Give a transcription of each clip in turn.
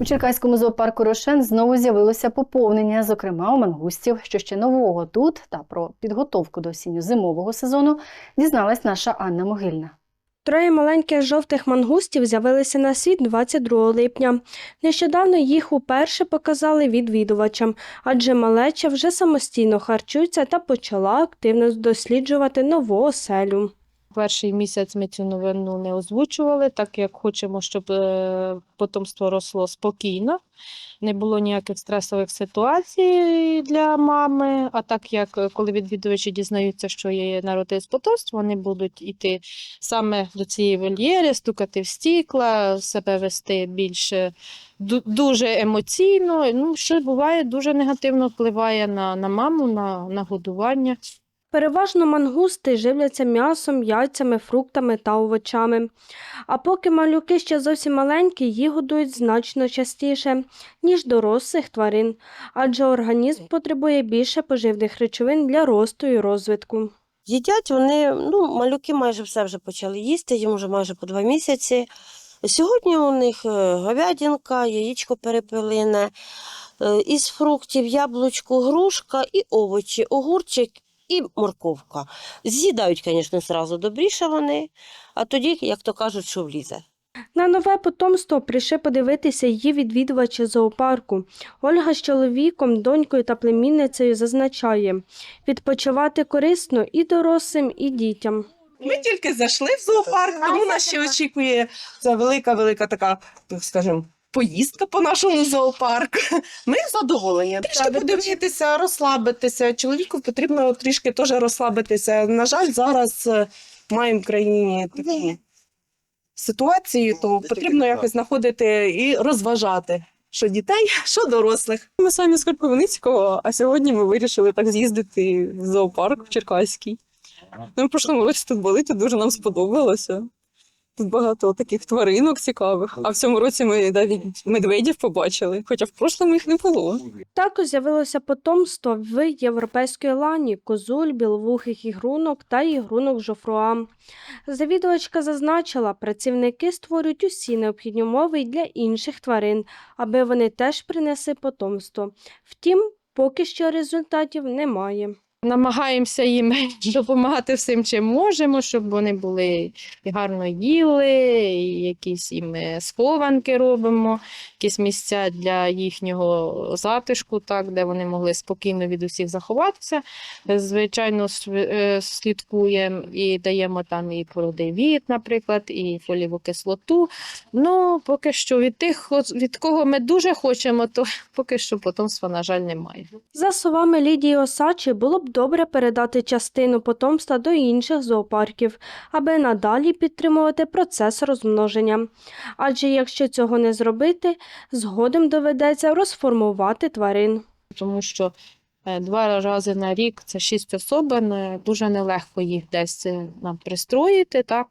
У Черкаському зоопарку Рошен знову з'явилося поповнення, зокрема у мангустів. Що ще нового тут та про підготовку до осінньо-зимового сезону дізналась наша Анна Могильна. Троє маленьких жовтих мангустів з'явилися на світ 22 липня. Нещодавно їх уперше показали відвідувачам, адже малеча вже самостійно харчується та почала активно досліджувати нову оселю. Перший місяць ми цю новину не озвучували, так як хочемо, щоб е, потомство росло спокійно, не було ніяких стресових ситуацій для мами. А так як е, коли відвідувачі дізнаються, що є народилось потомство, вони будуть йти саме до цієї вольєри, стукати в стікла, себе вести більше дуже емоційно. Ну, що буває, дуже негативно впливає на, на маму, на, на годування. Переважно мангусти живляться м'ясом, яйцями, фруктами та овочами. А поки малюки ще зовсім маленькі, їх годують значно частіше, ніж дорослих тварин, адже організм потребує більше поживних речовин для росту і розвитку. Їдять вони, ну, малюки майже все вже почали їсти, їм вже майже по два місяці. Сьогодні у них е, говядинка, яєчко перепелине, е, із фруктів, яблучко, грушка і овочі, огурчик і морковка. З'їдають, звісно, зразу добріше вони, а тоді, як то кажуть, що влізе. На нове потомство прийшли подивитися її відвідувачі зоопарку. Ольга з чоловіком, донькою та племінницею зазначає, відпочивати корисно і дорослим, і дітям. Ми тільки зайшли в зоопарк, тому нас ще очікує ця велика, велика така, так скажімо, поїздка по нашому зоопарку. Ми задоволені. Трішки подивитися, розслабитися. Чоловіку потрібно трішки теж розслабитися. На жаль, зараз е, маємо в країні таку ситуацію, то потрібно якось знаходити і розважати. Що дітей, що дорослих. Ми самі з Кропивницького, а сьогодні ми вирішили так з'їздити в зоопарк в Черкаський. Ми в прошлому році тут були, тут дуже нам сподобалося. Тут багато таких тваринок цікавих. А в цьому році ми навіть медведів побачили, хоча в прошлому їх не було. Також з'явилося потомство в європейської лані, козуль, біловухих ігрунок та ігрунок жофруа. Завідувачка зазначила, працівники створюють усі необхідні умови й для інших тварин, аби вони теж принесли потомство. Втім, поки що результатів немає. Намагаємося їм допомагати всім, чим можемо, щоб вони були і гарно їли, і якісь їм е, схованки робимо, якісь місця для їхнього затишку, так, де вони могли спокійно від усіх заховатися. Звичайно, е, слідкуємо і даємо там і породивіт, наприклад, і фолієву кислоту. Ну, поки що від тих, від кого ми дуже хочемо, то поки що потомства, на жаль, немає. За словами Лідії Осачі, було б добре передати частину потомства до інших зоопарків, аби надалі підтримувати процес розмноження. Адже якщо цього не зробити, згодом доведеться розформувати тварин. тому що е, два рази на рік це шість особин, е, дуже нелегко їх десь е, нам пристроїти, так?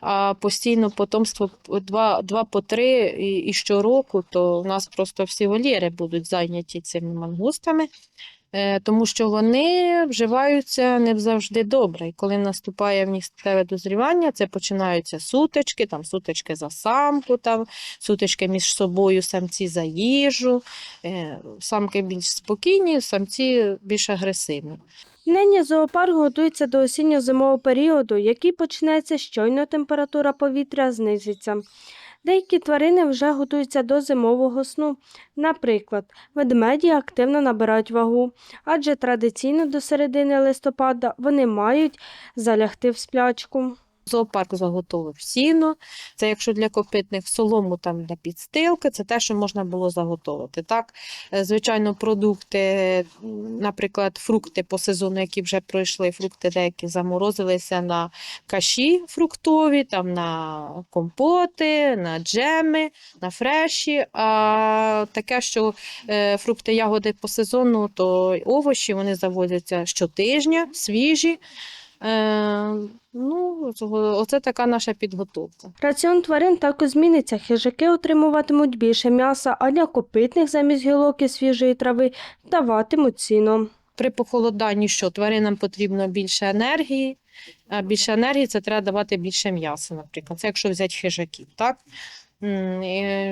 А постійно потомство два, два по три і, і щороку, то у нас просто всі вольєри будуть зайняті цими мангустами. Е, Тому що вони вживаються не завжди добре. І коли наступає в них статеве дозрівання, це починаються сутички, там сутички за самку, там сутички між собою, самці за їжу. Е, Самки більш спокійні, самці більш агресивні. Нині зоопарк готується до осінньо-зимового періоду, який почнеться щойно температура повітря знизиться. Деякі тварини вже готуються до зимового сну. Наприклад, ведмеді активно набирають вагу, адже традиційно до середини листопада вони мають залягти в сплячку. Зоопарк заготовив сіно. Це якщо для копитних солому там для підстилки, це те, що можна було заготовити. Так, Е, звичайно, продукти, наприклад, фрукти по сезону, які вже пройшли, фрукти деякі заморозилися на каші фруктові, там на компоти, на джеми, на фреші. А таке, що е, фрукти, ягоди по сезону, то овочі вони завозяться щотижня, свіжі. Е, ну, оце така наша підготовка. Раціон тварин також зміниться. Хижаки отримуватимуть більше м'яса, а для копитних замість гілок і свіжої трави даватимуть сіно. При похолоданні що тваринам потрібно більше енергії, а більше енергії це треба давати більше м'яса, наприклад. Це якщо взяти хижаків, так?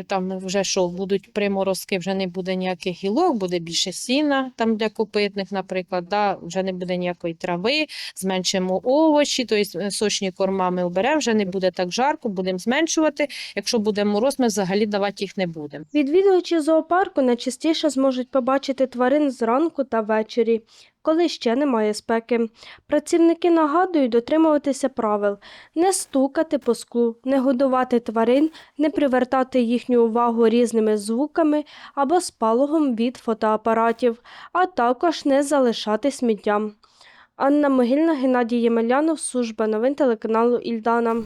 Там вже що, будуть приморозки, вже не буде ніяких гілок, буде більше сіна там для копитних, наприклад, да, вже не буде ніякої трави, зменшимо овочі, тобто сочні корма ми оберемо, вже не буде так жарко, будемо зменшувати. Якщо буде мороз, ми взагалі давати їх не будемо. Відвідувачі зоопарку найчастіше зможуть побачити тварин зранку та ввечері, коли ще немає спеки. Працівники нагадують дотримуватися правил, не стукати по склу, не годувати тварин, не привертати їхню увагу різними звуками або спалахом від фотоапаратів, а також не залишати сміттям. Анна Могильна, Геннадій Ємелянов, служба новин телеканалу Ільдана.